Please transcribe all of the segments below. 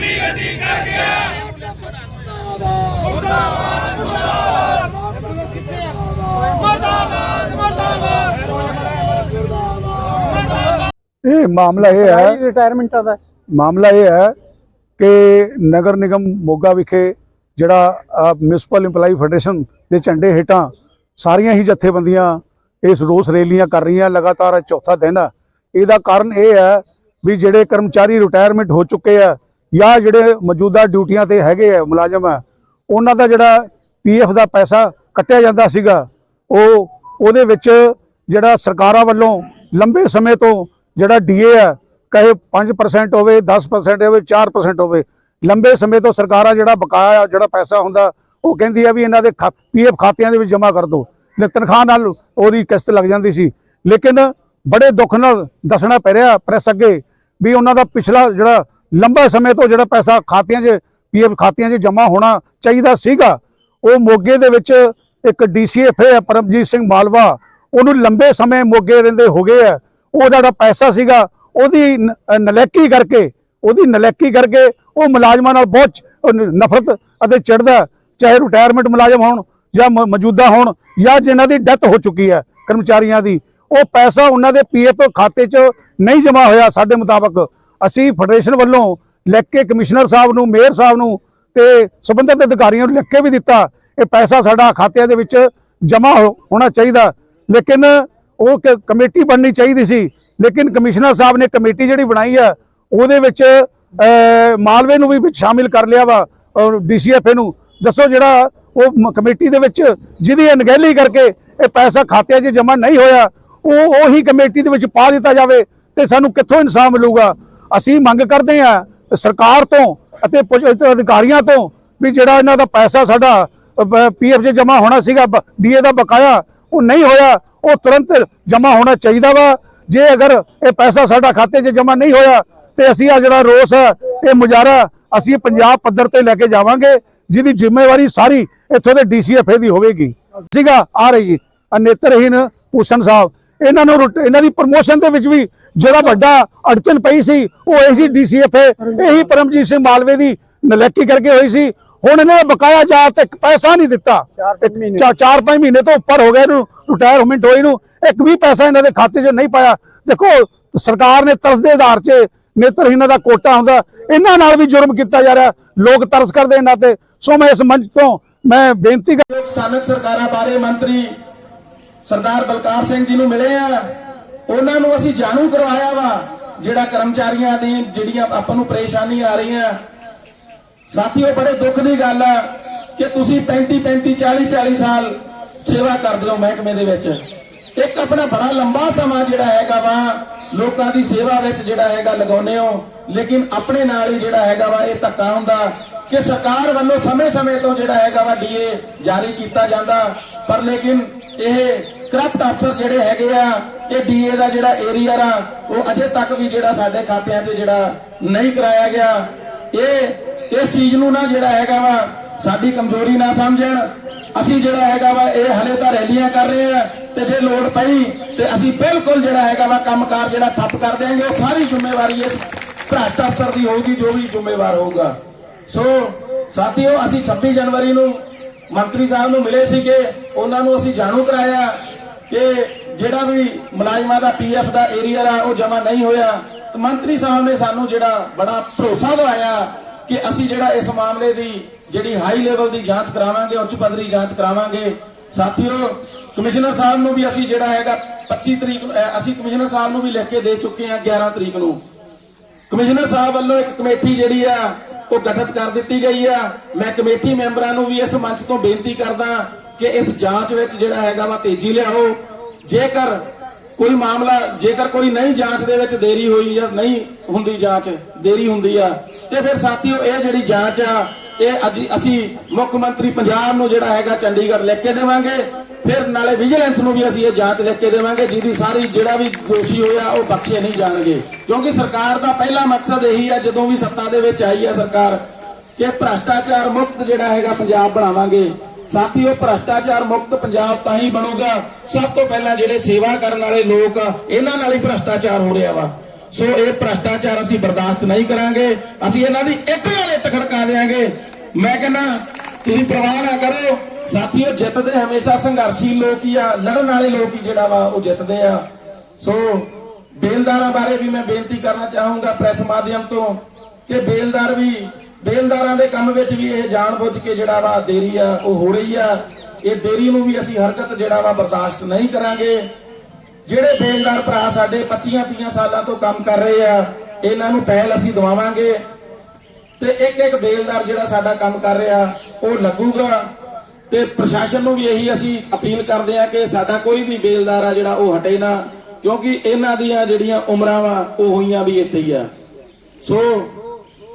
ਆ ਮੰਮੀ ਰਣੀ ਕਰ ਗਿਆ। ਮਰਦਾਬਾਦ ਮਰਦਾਬਾਦ। ਇਹ ਮਾਮਲਾ ਇਹ ਹੈ ਰਿਟਾਇਰਮੈਂਟਾਂ ਦਾ। ਮਾਮਲਾ ਇਹ ਹੈ ਕਿ ਨਗਰ ਨਿਗਮ ਮੋਗਾ ਵਿਖੇ ਜਿਹੜਾ ਮਿਊਨਿਸਪਲ EMPLOYE ਫੈਡਰੇਸ਼ਨ ਦੇ ਝੰਡੇ ਹੇਠਾਂ ਸਾਰੀਆਂ ਹੀ ਜਥੇਬੰਦੀਆਂ ਇਸ ਰੋਸ ਰੈਲੀਆਂ ਕਰ ਰਹੀਆਂ ਲਗਾਤਾਰ ਚੌਥਾ ਦਿਨ ਇਹਦਾ ਕਾਰਨ ਇਹ ਹੈ ਵੀ ਜਿਹੜੇ ਕਰਮਚਾਰੀ ਰਿਟਾਇਰਮੈਂਟ ਹੋ ਚੁੱਕੇ ਆ ਜਾਂ ਜਿਹੜੇ ਮੌਜੂਦਾ ਡਿਊਟੀਆਂ ਤੇ ਹੈਗੇ ਆ, ਮੁਲਾਜ਼ਮ ਆ, ਉਹਨਾਂ ਦਾ ਜਿਹੜਾ ਪੀਐਫ ਦਾ ਪੈਸਾ ਕੱਟਿਆ ਜਾਂਦਾ ਸੀਗਾ, ਉਹ ਉਹਦੇ ਵਿੱਚ ਜਿਹੜਾ ਸਰਕਾਰਾਂ ਵੱਲੋਂ ਲੰਬੇ ਸਮੇਂ ਤੋਂ ਜਿਹੜਾ ਡੀਏ ਆ, ਕਹੇ 5% ਹੋਵੇ 10% ਹੋਵੇ 4% ਹੋਵੇ, ਲੰਬੇ ਸਮੇਂ ਤੋਂ ਸਰਕਾਰਾਂ ਜਿਹੜਾ ਬਕਾਇਆ ਜਿਹੜਾ ਪੈਸਾ ਹੁੰਦਾ, ਉਹ ਕਹਿੰਦੀ ਆ ਵੀ ਇਹਨਾਂ ਦੇ ਪੀਐਫ ਖਾਤਿਆਂ ਦੇ ਵਿੱਚ ਜਮ੍ਹਾਂ ਕਰ ਦਿਓ। ਤੇ ਤਨਖਾਹ ਨਾਲ ਉਹਦੀ ਕਿਸ਼ਤ ਲੱਗ ਜਾਂਦੀ ਸੀ। ਲੇਕਿਨ ਬੜੇ ਦੁੱਖ ਨਾਲ ਦੱਸਣਾ ਪੈ ਰਿਹਾ ਪ੍ਰੈਸ ਅੱਗੇ ਵੀ ਉਹਨਾਂ ਦਾ ਪਿਛਲਾ ਜਿਹੜਾ ਲੰਬਾ ਸਮੇਂ ਤੋਂ ਜਿਹੜਾ ਪੈਸਾ ਖਾਤਿਆਂ 'ਚ ਪੀਐਫ ਖਾਤਿਆਂ 'ਚ ਜਮ੍ਹਾਂ ਹੋਣਾ ਚਾਹੀਦਾ ਸੀਗਾ ਉਹ ਮੋਗੇ ਦੇ ਵਿੱਚ ਇੱਕ ਡੀਸੀਐਫ ਹੈ ਪਰਮਜੀਤ ਸਿੰਘ ਮਾਲਵਾ ਉਹਨੂੰ ਲੰਬੇ ਸਮੇਂ ਮੋਗੇ ਰਹਿੰਦੇ ਹੋ ਗਏ ਆ। ਉਹ ਜਿਹੜਾ ਪੈਸਾ ਸੀਗਾ ਉਹਦੀ ਨ- ਅ, ਕਰਕੇ ਉਹਦੀ ਨਲਾਇਕੀ ਕਰਕੇ ਉਹ ਮੁਲਾਜ਼ਮਾਂ ਨਾਲ ਬਹੁਤ ਨਫ਼ਰਤ ਅਤੇ ਚਿੜਦਾ ਚਾਹੇ ਰਿਟਾਇਰਮੈਂਟ ਮੁਲਾਜ਼ਮ ਹੋਣ ਜਾਂ ਮ- ਮੌਜੂਦਾ ਹੋਣ ਜਾਂ ਜਿਨ੍ਹਾਂ ਦੀ ਡੈਥ ਹੋ ਚੁੱਕੀ ਹੈ ਕਰਮਚਾਰੀਆਂ ਦੀ ਉਹ ਪੈਸਾ ਉਹਨਾਂ ਦੇ ਪੀਐਫ ਖਾਤੇ 'ਚ ਨਹੀਂ ਜਮ੍ਹਾਂ ਹੋਇਆ ਸਾਡੇ ਮੁਤਾਬਕ। ਅਸੀਂ ਫੈਡਰੇਸ਼ਨ ਵੱਲੋਂ ਲਿਖ ਕੇ ਕਮਿਸ਼ਨਰ ਸਾਹਿਬ ਨੂੰ, ਮੇਅਰ ਸਾਹਿਬ ਨੂੰ ਤੇ ਸੰਬੰਧਿਤ ਅਧਿਕਾਰੀਆਂ ਨੂੰ ਲਿਖ ਕੇ ਵੀ ਦਿੱਤਾ, ਇਹ ਪੈਸਾ ਸਾਡਾ ਖਾਤਿਆਂ ਦੇ ਵਿੱਚ ਜਮ੍ਹਾਂ ਹੋ- ਹੋਣਾ ਚਾਹੀਦਾ। ਲੇਕਿਨ ਉਹ ਕ- ਕਮੇਟੀ ਬਣਨੀ ਚਾਹੀਦੀ ਸੀ। ਲੇਕਿਨ ਕਮਿਸ਼ਨਰ ਸਾਹਿਬ ਨੇ ਕਮੇਟੀ ਜਿਹੜੀ ਬਣਾਈ ਆ, ਉਹਦੇ ਵਿੱਚ ਮਾਲਵੇ ਨੂੰ ਵੀ ਵਿੱਚ ਸ਼ਾਮਿਲ ਕਰ ਲਿਆ ਵਾ, ਔਰ ਡੀਸੀਐਫ ਨੂੰ। ਦੱਸੋ ਜਿਹੜਾ ਉਹ ਕਮੇਟੀ ਦੇ ਵਿੱਚ ਜਿਹਦੀ ਅਣਗਹਿਲੀ ਕਰਕੇ ਇਹ ਪੈਸਾ ਖਾਤਿਆਂ 'ਚ ਜਮ੍ਹਾਂ ਨਹੀਂ ਹੋਇਆ, ਉਹ, ਉਹੀ ਕਮੇਟੀ ਦੇ ਵਿੱਚ ਪਾ ਦਿੱਤਾ ਜਾਵੇ ਤੇ ਸਾਨੂੰ ਕਿੱਥੋਂ ਇਨਸਾਫ ਮਿਲੂਗਾ? ਅਸੀਂ ਮੰਗ ਕਰਦੇ ਆ ਸਰਕਾਰ ਤੋਂ ਅਤੇ ਪੁਲਿਸ ਅਧਿਕਾਰੀਆਂ ਤੋਂ ਵੀ ਜਿਹੜਾ ਇਹਨਾਂ ਦਾ ਪੈਸਾ ਸਾਡਾ ਪੀਐਫ 'ਚ ਜਮ੍ਹਾਂ ਹੋਣਾ ਸੀਗਾ ਡੀਏ ਦਾ ਬਕਾਇਆ ਉਹ ਨਹੀਂ ਹੋਇਆ, ਉਹ ਤੁਰੰਤ ਜਮ੍ਹਾਂ ਹੋਣਾ ਚਾਹੀਦਾ ਵਾ। ਜੇ ਅਗਰ ਇਹ ਪੈਸਾ ਸਾਡਾ ਖਾਤੇ 'ਚ ਜਮ੍ਹਾਂ ਨਹੀਂ ਹੋਇਆ ਤੇ ਅਸੀਂ ਆ ਜਿਹੜਾ ਰੋਸ ਹੈ, ਇਹ ਮੁਜ਼ਾਹਰਾ ਅਸੀਂ ਪੰਜਾਬ ਪੱਧਰ ਤੇ ਲੈ ਕੇ ਜਾਵਾਂਗੇ, ਜਿਹਦੀ ਜ਼ਿੰਮੇਵਾਰੀ ਸਾਰੀ ਇੱਥੋਂ ਦੇ ਡੀਸੀਐਫ ਦੀ ਹੋਵੇਗੀ। ਸੀਗਾ, ਆ ਰਹੀ ਜੀ ਆਹ ਨੇਤਰਹੀਨ ਭੂਸ਼ਣ ਸਾਹਿਬ। ਇਹਨਾਂ ਨੂੰ ਇਹਨਾਂ ਦੀ ਪ੍ਰਮੋਸ਼ਨ ਦੇ ਵਿੱਚ ਵੀ ਜਿਹੜਾ ਵੱਡਾ ਅੜਚਨ ਪਈ ਸੀ ਉਹ ਇਹ ਸੀ ਡੀਸੀਐਫ ਇਹੀ ਪਰਮਜੀਤ ਸਿੰਘ ਮਾਲਵੇ ਦੀ ਨਲੈਕੀ ਕਰਕੇ ਹੋਈ ਸੀ। ਹੁਣ ਇਹਨਾਂ ਦਾ ਬਕਾਇਆ ਜਾ ਤੱਕ ਪੈਸਾ ਨਹੀਂ ਦਿੱਤਾ। ਚਾਰ ਪੰਜ ਮਹੀਨੇ। ਚਾ- ਚਾਰ ਪੰਜ ਮਹੀਨੇ ਤੋਂ ਉੱਪਰ ਹੋ ਗਏ ਇਹਨੂੰ ਰਿਟਾਇਰਮੈਂਟ ਹੋਈ ਨੂੰ। ਇੱਕ ਵੀ ਪੈਸਾ ਇਹਨਾਂ ਦੇ ਖਾਤੇ 'ਚ ਨਹੀਂ ਪਾਇਆ। ਦੇਖੋ ਸਰਕਾਰ ਨੇ ਤਰਸ ਦੇ ਆਧਾਰ 'ਚ ਨੇਤਰਹੀਨਾਂ ਦਾ ਕੋਟਾ ਹੁੰਦਾ। ਇਹਨਾਂ ਨਾਲ ਵੀ ਜੁਰਮ ਕੀਤਾ ਜਾ ਰਿਹਾ। ਲੋਕ ਤਰਸ ਕਰਦੇ ਇਹਨਾਂ ਤੇ। ਸੋ ਮੈਂ ਇਸ ਮੰਚ ਤੋਂ ਮੈਂ ਬੇਨਤੀ ਕਰ ਸਥਾਨਕ ਸਰਕਾਰਾਂ ਬਾਰੇ ਮੰਤਰੀ ਸਰਦਾਰ ਬਲਕਾਰ ਸਿੰਘ ਜੀ ਨੂੰ ਮਿਲੇ ਆ। ਉਹਨਾਂ ਨੂੰ ਅਸੀਂ ਜਾਣੂ ਕਰਵਾਇਆ ਵਾ, ਜਿਹੜਾ ਕਰਮਚਾਰੀਆਂ ਦੀ, ਜਿਹੜੀਆਂ ਆਪਾਂ ਨੂੰ ਪਰੇਸ਼ਾਨੀ ਆ ਰਹੀਆਂ। ਸਾਥੀਓ, ਬੜੇ ਦੁੱਖ ਦੀ ਗੱਲ ਆ ਕਿ ਤੁਸੀਂ 35 35 40 40 ਸਾਲ ਸੇਵਾ ਕਰਦੇ ਹੋ ਮਹਿਕਮੇ ਦੇ ਵਿੱਚ। ਇੱਕ ਆਪਣਾ ਬੜਾ ਲੰਬਾ ਸਮਾਂ ਜਿਹੜਾ ਹੈਗਾ ਵਾ, ਲੋਕਾਂ ਦੀ ਸੇਵਾ ਵਿੱਚ ਜਿਹੜਾ ਹੈਗਾ ਲਗਾਉਨੇ ਹੋ। ਲੇਕਿਨ ਆਪਣੇ ਨਾਲ ਹੀ ਜਿਹੜਾ ਹੈਗਾ ਵਾ, ਇਹ ਧੱਕਾ ਹੁੰਦਾ ਕਿ ਸਰਕਾਰ ਵੱਲੋਂ ਸਮੇਂ-ਸਮੇਂ ਤੋਂ ਜਿਹੜਾ ਹੈਗਾ ਵਾ ਡੀਏ ਜਾਰੀ ਕੀਤਾ ਜਾਂਦਾ। ਪਰ ਲੇਕਿਨ ਇਹ ਕਰਪਟ ਅਫਸਰ ਜਿਹੜੇ ਹੈਗੇ ਆ, ਇਹ ਡੀਏ ਦਾ ਜਿਹੜਾ ਏਰੀਆ ਆ ਉਹ ਅਜੇ ਤੱਕ ਵੀ ਜਿਹੜਾ ਸਾਡੇ ਖਾਤਿਆਂ 'ਚ ਜਿਹੜਾ ਨਹੀਂ ਕਰਾਇਆ ਗਿਆ। ਇਹ, ਇਸ ਚੀਜ਼ ਨੂੰ ਨਾ ਜਿਹੜਾ ਹੈਗਾ ਵਾ, ਸਾਡੀ ਕਮਜ਼ੋਰੀ ਨਾ ਸਮਝਣ। ਅਸੀਂ ਜਿਹੜਾ ਹੈਗਾ ਵਾ, ਇਹ ਹਲੇ ਤਾਂ ਰੈਲੀਆਂ ਕਰ ਰਹੇ ਆ ਤੇ ਜੇ ਲੋੜ ਪਈ ਤੇ ਅਸੀਂ ਬਿਲਕੁਲ ਜਿਹੜਾ ਹੈਗਾ ਵਾ, ਕੰਮਕਾਰ ਜਿਹੜਾ ਠੱਪ ਕਰ ਦੇਾਂਗੇ ਉਹ ਸਾਰੀ ਜ਼ਿੰਮੇਵਾਰੀ ਇਸ ਭ੍ਰਸ਼ਟ ਅਫਸਰ ਦੀ ਹੋਊਗੀ, ਜੋ ਵੀ ਜ਼ਿੰਮੇਵਾਰ ਹੋਊਗਾ। ਸੋ, ਸਾਥੀਓ, ਅਸੀਂ 26 ਜਨਵਰੀ ਨੂੰ ਮੰਤਰੀ ਸਾਹਿਬ ਨੂੰ ਮਿਲੇ ਸੀਗੇ, ਉਹਨਾਂ ਨੂੰ ਅਸੀਂ ਜਾਣੂ ਕਰਾਇਆ। ਕਿ ਜਿਹੜਾ ਵੀ ਮੁਲਾਜ਼ਮਾਂ ਦਾ ਪੀਐਫ ਦਾ ਏਰੀਆ ਆ, ਉਹ ਜਮਾ ਨਹੀਂ ਹੋਇਆ। ਮੰਤਰੀ ਸਾਹਿਬ ਨੇ ਸਾਨੂੰ ਜਿਹੜਾ ਬੜਾ ਭਰੋਸਾ ਦਵਾਇਆ ਕਿ ਅਸੀਂ ਜਿਹੜਾ ਇਸ ਮਾਮਲੇ ਦੀ ਜਿਹੜੀ ਹਾਈ ਲੈਵਲ ਦੀ ਜਾਂਚ ਕਰਾਵਾਂਗੇ, ਉੱਚ ਪੱਧਰੀ ਜਾਂਚ ਕਰਾਵਾਂਗੇ। ਸਾਥੀਓ, ਕਮਿਸ਼ਨਰ ਸਾਹਿਬ ਨੂੰ ਵੀ ਅਸੀਂ ਜਿਹੜਾ ਹੈਗਾ 25 ਤਰੀਕ ਨੂੰ ਅਸੀਂ ਕਮਿਸ਼ਨਰ ਸਾਹਿਬ ਨੂੰ ਵੀ ਲਿਖ ਕੇ ਦੇ ਚੁੱਕੇ ਹਾਂ 11 ਤਰੀਕ ਨੂੰ। ਕਮਿਸ਼ਨਰ ਸਾਹਿਬ ਵੱਲੋਂ ਇੱਕ ਕਮੇਟੀ ਜਿਹੜੀ ਆ, ਉਹ ਗਠਿਤ ਕਰ ਦਿੱਤੀ ਗਈ ਆ। ਮੈਂ ਕਮੇਟੀ ਮੈਂਬਰਾਂ ਨੂੰ ਵੀ ਇਸ ਮੰਚ ਤੋਂ ਬੇਨਤੀ ਕਰਦਾ ਕਿ ਇਸ ਜਾਂਚ ਵਿੱਚ ਜਿਹੜਾ ਹੈਗਾ ਵਾ ਤੇਜ਼ੀ ਲਿਆਓ। ਜੇਕਰ ਕੋਈ ਮਾਮਲਾ, ਜੇਕਰ ਕੋਈ ਨਹੀਂ ਜਾਂਚ ਦੇ ਵਿੱਚ ਦੇਰੀ ਹੋਈ ਜਾਂ ਨਹੀਂ ਹੁੰਦੀ ਜਾਂਚ, ਦੇਰੀ ਹੁੰਦੀ ਆ, ਤੇ ਫਿਰ ਸਾਥੀਓ ਇਹ ਜਿਹੜੀ ਜਾਂਚ ਆ, ਇਹ ਅੱਜ ਅਸੀਂ ਮੁੱਖ ਮੰਤਰੀ ਪੰਜਾਬ ਨੂੰ ਜਿਹੜਾ ਹੈਗਾ ਚੰਡੀਗੜ੍ਹ ਲਿਖ ਕੇ ਦੇਵਾਂਗੇ। ਫਿਰ ਨਾਲੇ ਵਿਜੀਲੈਂਸ ਨੂੰ ਵੀ ਅਸੀਂ ਇਹ ਜਾਂਚ ਲਿਖ ਕੇ ਦੇਵਾਂਗੇ, ਜਿਹਦੀ ਸਾਰੀ ਜਿਹੜਾ ਵੀ ਦੋਸ਼ੀ ਹੋਇਆ ਉਹ ਬਖਸ਼ੇ ਨਹੀਂ ਜਾਣਗੇ। ਕਿਉਂਕਿ ਸਰਕਾਰ ਦਾ ਪਹਿਲਾ ਮਕਸਦ ਇਹੀ ਹੈ ਜਦੋਂ ਵੀ ਸੱਤਾ ਦੇ ਵਿੱਚ ਆਈ ਹੈ ਸਰਕਾਰ, ਕਿ ਭ੍ਰਸ਼ਟਾਚਾਰ ਮੁਕਤ ਜਿਹੜਾ ਹੈਗਾ ਪੰਜਾਬ ਬਣਾਵਾਂਗੇ। ਸਾਥੀਓ, ਭ੍ਰਸ਼ਟਾਚਾਰ ਮੁਕਤ ਪੰਜਾਬ ਤਾਂ ਹੀ ਬਣੂਗਾ। ਸਭ ਤੋਂ ਪਹਿਲਾਂ ਜਿਹੜੇ ਸੇਵਾ ਕਰਨ ਵਾਲੇ ਲੋਕ ਆ, ਇਹਨਾਂ ਨਾਲ ਹੀ ਭ੍ਰਸ਼ਟਾਚਾਰ ਹੋ ਰਿਹਾ ਵਾ। ਸੋ ਇਹ ਭ੍ਰਸ਼ਟਾਚਾਰ ਅਸੀਂ ਬਰਦਾਸ਼ਤ ਨਹੀਂ ਕਰਾਂਗੇ। ਅਸੀਂ ਇਹਨਾਂ ਦੀ ਇੱਕ ਨਾਲ ਇੱਟ ਖੜਕਾ ਦੇਾਂਗੇ ਮੈਂ ਕਹਿੰਦਾ, ਤੁਸੀਂ ਪ੍ਰਵਾਹ ਨਾ ਕਰੋ। ਸਾਥੀਓ, ਜਿੱਤਦੇ ਹਮੇਸ਼ਾ ਸੰਘਰਸ਼ੀ ਲੋਕ ਹੀ ਆ, ਲੜਨ ਵਾਲੇ ਲੋਕ ਹੀ ਜਿਹੜਾ ਵਾ, ਉਹ ਜਿੱਤਦੇ ਆ। ਸੋ ਬੇਲਦਾਰਾਂ ਬਾਰੇ ਵੀ ਮੈਂ ਬੇਨਤੀ ਕਰਨਾ ਚਾਹੂੰਗਾ ਪ੍ਰੈਸ ਮਾਧਿਅਮ ਤੋਂ। ਕਿ ਬੇਲਦਾਰ ਵੀ, ਬੇਲਦਾਰਾਂ ਦੇ ਕੰਮ ਵਿੱਚ ਵੀ ਇਹ ਜਾਣਬੁੱਝ ਕੇ ਜਿਹੜਾ ਵਾ ਦੇਰੀ ਆ, ਉਹ ਹੋ ਰਹੀ ਆ। ਇਹ ਦੇਰੀ ਨੂੰ ਵੀ ਅਸੀਂ ਹਰਕਤ ਜਿਹੜਾ ਵਾ ਬਰਦਾਸ਼ਤ ਨਹੀਂ ਕਰਾਂਗੇ। ਜਿਹੜੇ ਬੇਲਦਾਰ ਭਰਾ ਸਾਡੇ 25 30 ਸਾਲਾਂ ਤੋਂ ਕੰਮ ਕਰ ਰਹੇ ਆ, ਇਹਨਾਂ ਨੂੰ ਪਹਿਲ ਅਸੀਂ ਦਵਾਵਾਂਗੇ। ਤੇ ਇੱਕ ਇੱਕ ਬੇਲਦਾਰ ਜਿਹੜਾ ਸਾਡਾ ਕੰਮ ਕਰ ਰਿਹਾ, ਉਹ ਲੱਗੂਗਾ। ਤੇ ਪ੍ਰਸ਼ਾਸਨ ਨੂੰ ਵੀ ਇਹੀ ਅਸੀਂ ਅਪੀਲ ਕਰਦੇ ਆ ਕਿ ਸਾਡਾ ਕੋਈ ਵੀ ਬੇਲਦਾਰ ਆ ਜਿਹੜਾ ਉਹ ਹਟੇ ਨਾ, ਕਿਉਂਕਿ ਇਹਨਾਂ ਦੀਆਂ ਜਿਹੜੀਆਂ ਉਮਰਾਂ ਵਾ, ਉਹ ਹੋਈਆਂ ਵੀ ਇੱਥੇ ਹੀ ਆ। ਸੋ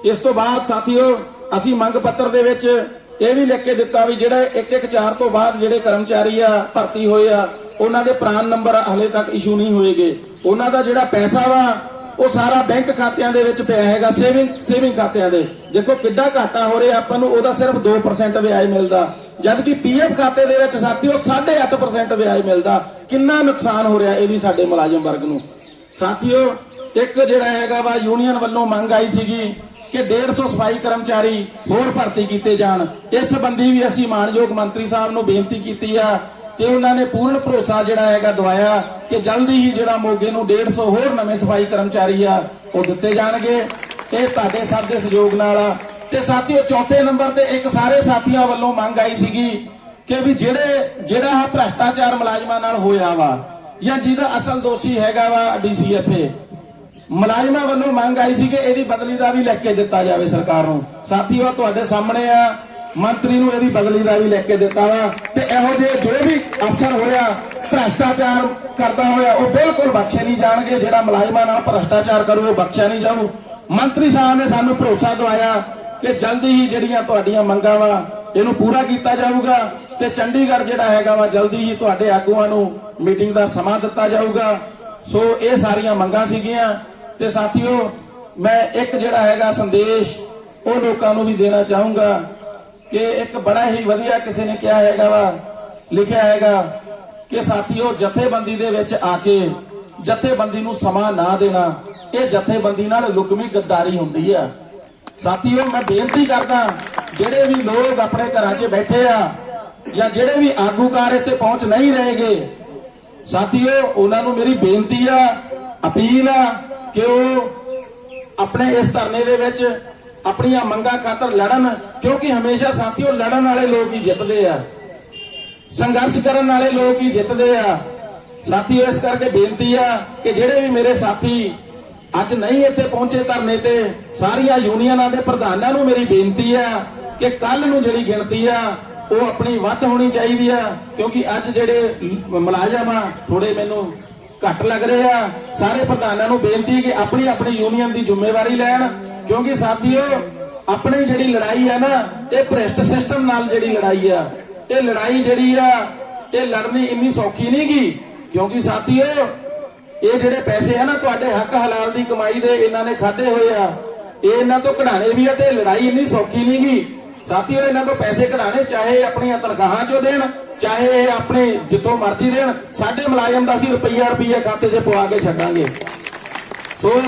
ਇਸ ਤੋਂ ਬਾਅਦ ਸਾਥੀਓ, ਅਸੀਂ ਮੰਗ ਪੱਤਰ ਦੇ ਵਿੱਚ ਇਹ ਵੀ ਲਿਖ ਕੇ ਦਿੱਤਾ ਵੀ ਜਿਹੜੇ ਇੱਕ ਤੋਂ ਬਾਅਦ ਜਿਹੜੇ ਕਰਮਚਾਰੀ ਆ, ਭਰਤੀ ਹੋਏ ਆ, ਉਹਨਾਂ ਦੇ ਪ੍ਰਾਨ ਨੰਬਰ ਹਲੇ ਤੱਕ ਇਸ਼ੂ ਨਹੀਂ ਹੋਏਗੇ। ਉਹਨਾਂ ਦਾ ਜਿਹੜਾ ਪੈਸਾ ਵਾ, ਉਹ ਸਾਰਾ ਬੈਂਕ ਖਾਤਿਆਂ ਦੇ ਵਿੱਚ ਪਿਆ ਹੈਗਾ, ਸੇਵਿੰਗ ਸੇਵਿੰਗ ਖਾਤਿਆਂ ਦੇ। ਦੇਖੋ ਕਿੱਡਾ ਘਾਟਾ ਹੋ ਰਿਹਾ ਆਪਾਂ ਨੂੰ, ਉਹਦਾ ਸਿਰਫ 2% ਵਿਆਜ ਮਿਲਦਾ। ਜਦਕਿ ਪੀਐਫ ਖਾਤੇ ਦੇ ਵਿੱਚ ਸਾਥੀਓ 8.5% ਵਿਆਜ ਮਿਲਦਾ। ਕਿੰਨਾ ਨੁਕਸਾਨ ਹੋ ਰਿਹਾ ਇਹ ਵੀ ਸਾਡੇ ਮੁਲਾਜ਼ਮ ਵਰਗ ਨੂੰ। ਸਾਥੀਓ, ਇੱਕ ਜਿਹੜਾ ਹੈਗਾ ਵਾ ਯੂਨੀਅਨ ਵੱਲੋਂ ਮੰਗ ਆਈ ਸੀਗੀ ਕਿ 150 ਸਫ਼ਾਈ ਕਰਮਚਾਰੀ ਹੋਰ ਭਰਤੀ ਕੀਤੇ ਜਾਣ। ਇਸ ਸੰਬੰਧੀ ਵੀ ਅਸੀਂ ਮਾਨਯੋਗ ਮੰਤਰੀ ਸਾਹਿਬ ਨੂੰ ਬੇਨਤੀ ਕੀਤੀ ਆ ਤੇ ਉਹਨਾਂ ਨੇ ਪੂਰਨ ਭਰੋਸਾ ਜਿਹੜਾ ਹੈਗਾ ਦਵਾਇਆ ਕਿ ਜਲਦੀ ਹੀ ਜਿਹੜਾ ਮੋਗੇ ਨੂੰ 150 ਹੋਰ ਨਵੇਂ ਸਫ਼ਾਈ ਕਰਮਚਾਰੀ ਆ, ਉਹ ਦਿੱਤੇ ਜਾਣਗੇ। ਇਹ ਤੁਹਾਡੇ ਸਭ ਦੇ ਸਹਿਯੋਗ ਨਾਲ ਆ। ਤੇ ਸਾਥੀਓ, ਚੌਥੇ ਨੰਬਰ ਤੇ ਇੱਕ ਸਾਰੇ ਸਾਥੀਆਂ ਵੱਲੋਂ ਮੰਗ ਆਈ ਸੀਗੀ ਕਿ ਵੀ ਜਿਹੜੇ, ਜਿਹੜਾ ਆਹ ਭ੍ਰਸ਼ਟਾਚਾਰ ਮੁਲਾਜ਼ਮਾਂ ਨਾਲ ਹੋਇਆ ਵਾ ਜਾਂ ਜਿਹਦਾ ਅਸਲ ਦੋਸ਼ੀ ਹੈਗਾ ਵਾ ਡੀਸੀਐਫਏ ਮੁਲਾਜ਼ਮਾਂ ਵੱਲੋਂ ਮੰਗ ਆਈ ਸੀ ਕਿ ਇਹਦੀ ਬਦਲੀ ਦਾ ਵੀ ਲਿਖ ਕੇ ਦਿੱਤਾ ਜਾਵੇ ਸਰਕਾਰ ਨੂੰ। ਸਾਥੀਓ, ਤੁਹਾਡੇ ਸਾਹਮਣੇ ਆ, ਮੰਤਰੀ ਨੂੰ ਇਹਦੀ ਬਦਲੀ ਦਾ ਵੀ ਲਿਖ ਕੇ ਦਿੱਤਾ ਵਾ। ਤੇ ਇਹੋ ਜਿਹੇ ਜੋ ਵੀ ਅਫਸਰ ਹੋਇਆ, ਭ੍ਰਸ਼ਟਾਚਾਰ ਕਰਦਾ ਹੋਇਆ, ਉਹ ਬਿਲਕੁਲ ਬਖਸ਼ੇ ਨਹੀਂ ਜਾਣਗੇ। ਜਿਹੜਾ ਮੁਲਾਜ਼ਮਾਂ ਨਾਲ ਭ੍ਰਸ਼ਟਾਚਾਰ ਕਰੂ, ਉਹ ਬਖਸ਼ਿਆ ਨਹੀਂ ਜਾਊ। ਮੰਤਰੀ ਸਾਹਿਬ ਨੇ ਸਾਨੂੰ ਭਰੋਸਾ ਦਵਾਇਆ ਕਿ ਜਲਦੀ ਹੀ ਜਿਹੜੀਆਂ ਤੁਹਾਡੀਆਂ ਮੰਗਾਂ ਵਾ, ਇਹਨੂੰ ਪੂਰਾ ਕੀਤਾ ਜਾਊਗਾ ਤੇ ਚੰਡੀਗੜ੍ਹ ਜਿਹੜਾ ਹੈਗਾ ਵਾ, ਜਲਦੀ ਹੀ ਤੁਹਾਡੇ ਆਗੂਆਂ ਨੂੰ ਮੀਟਿੰਗ ਦਾ ਸਮਾਂ ਦਿੱਤਾ ਜਾਊਗਾ। ਸੋ ਇਹ ਸਾਰੀਆਂ ਮੰਗਾਂ ਸੀਗੀਆਂ। ਤੇ ਸਾਥੀਓ, ਮੈਂ ਇੱਕ ਜਿਹੜਾ ਹੈਗਾ ਸੰਦੇਸ਼ ਉਹ ਲੋਕਾਂ ਨੂੰ ਵੀ ਦੇਣਾ ਚਾਹੂੰਗਾ ਕਿ ਇੱਕ ਬੜਾ ਹੀ ਵਧੀਆ ਕਿਸੇ ਨੇ ਕਿਹਾ ਹੈਗਾ ਵਾ, ਲਿਖਿਆ ਹੈਗਾ ਕਿ ਸਾਥੀਓ, ਜਥੇਬੰਦੀ ਦੇ ਵਿੱਚ ਆ ਕੇ ਜਥੇਬੰਦੀ ਨੂੰ ਸਮਾਂ ਨਾ ਦੇਣਾ, ਇਹ ਜਥੇਬੰਦੀ ਨਾਲ ਲੁਕਮੀ ਗੱਦਾਰੀ ਹੁੰਦੀ ਆ। ਸਾਥੀਓ, ਮੈਂ ਬੇਨਤੀ ਕਰਦਾ, ਜਿਹੜੇ ਵੀ ਲੋਕ ਆਪਣੇ ਘਰਾਂ 'ਚ ਬੈਠੇ ਆ ਜਾਂ ਜਿਹੜੇ ਵੀ ਆਗੂਕਾਰ ਇੱਥੇ ਪਹੁੰਚ ਨਹੀਂ ਰਹੇਗੇ, ਸਾਥੀਓ, ਉਹਨਾਂ ਨੂੰ ਮੇਰੀ ਬੇਨਤੀ ਆ, ਅਪੀਲ ਆ ਕਿ ਉਹ ਆਪਣੇ ਇਸ ਧਰਨੇ ਦੇ ਵਿੱਚ ਆਪਣੀਆਂ ਮੰਗਾਂ ਖਾਤਰ ਲੜਨ? ਕਿਉਂਕਿ ਹਮੇਸ਼ਾ ਸਾਥੀਓ, ਲੜਨ ਵਾਲੇ ਲੋਕ ਹੀ ਜਿੱਤਦੇ ਆ। ਸੰਘਰਸ਼ ਕਰਨ ਵਾਲੇ ਲੋਕ ਹੀ ਜਿੱਤਦੇ ਆ। ਸਾਥੀਓ, ਇਸ ਕਰਕੇ ਬੇਨਤੀ ਆ ਕਿ ਜਿਹੜੇ ਵੀ ਮੇਰੇ ਸਾਥੀ ਅੱਜ ਨਹੀਂ ਇੱਥੇ ਪਹੁੰਚੇ ਧਰਨੇ ਤੇ, ਸਾਰੀਆਂ ਯੂਨੀਅਨਾਂ ਦੇ ਪ੍ਰਧਾਨਾਂ ਨੂੰ ਮੇਰੀ ਬੇਨਤੀ ਆ ਕਿ ਕੱਲ ਨੂੰ ਜਿਹੜੀ ਗਿਣਤੀ ਆ, ਉਹ ਆਪਣੀ ਵੱਧ ਹੋਣੀ ਚਾਹੀਦੀ ਆ। ਕਿਉਂਕਿ ਅੱਜ ਜਿਹੜੇ ਮੁਲਾਜ਼ਮ ਆ ਥੋੜੇ ਮੈਨੂੰ ਘੱਟ ਲੱਗ ਰਹੇ ਆ। ਸਾਰੇ ਪ੍ਰਧਾਨਾਂ ਨੂੰ ਬੇਨਤੀ ਕਿ ਆਪਣੀ ਆਪਣੀ ਯੂਨੀਅਨ ਦੀ ਜ਼ਿੰਮੇਵਾਰੀ ਲੈਣ, ਕਿਉਂਕਿ ਸਾਥੀਓ, ਆਪਣੀ ਜਿਹੜੀ ਲੜਾਈ ਆ ਨਾ, ਇਹ ਭ੍ਰਿਸ਼ਟ ਸਿਸਟਮ ਨਾਲ ਜਿਹੜੀ ਲੜਾਈ ਆ, ਇਹ ਲੜਾਈ ਜਿਹੜੀ ਆ, ਇਹ ਲੜਨੀ ਇੰਨੀ ਸੌਖੀ ਨਹੀਂ ਗੀ। ਕਿਉਂਕਿ ਸਾਥੀਓ, ਇਹ ਜਿਹੜੇ ਪੈਸੇ ਆ ਨਾ, ਤੁਹਾਡੇ ਹੱਕ ਹਲਾਲ ਦੀ ਕਮਾਈ ਦੇ ਇਹਨਾਂ ਨੇ ਖਾਦੇ ਹੋਏ ਆ, ਇਹ ਇਹਨਾਂ ਤੋਂ ਕਢਾਣੇ ਵੀ ਆ ਤੇ ਲੜਾਈ ਇੰਨੀ ਸੌਖੀ ਨਹੀਂ ਗੀ। ਸਾਥੀਓ, ਇਹਨਾਂ ਤੋਂ ਪੈਸੇ ਕਢਾਣੇ ਚਾਹੇ ਆਪਣੀਆਂ ਤਨਖਾਹਾਂ ਚੋਂ ਦੇਣ ਚਾਹੇ ਇਹ ਆਪਣੇ ਜਿੱਥੋਂ ਮਰਜ਼ੀ ਦੇਣ, ਸਾਡੇ ਮੁਲਾਜ਼ਮ ਦਾ ਅਸੀਂ ਰੁਪਈਆ ਰੁਪਈਆ ਖਾਤੇ 'ਚ ਪਵਾ ਕੇ ਛੱਡਾਂਗੇ। ਸੋ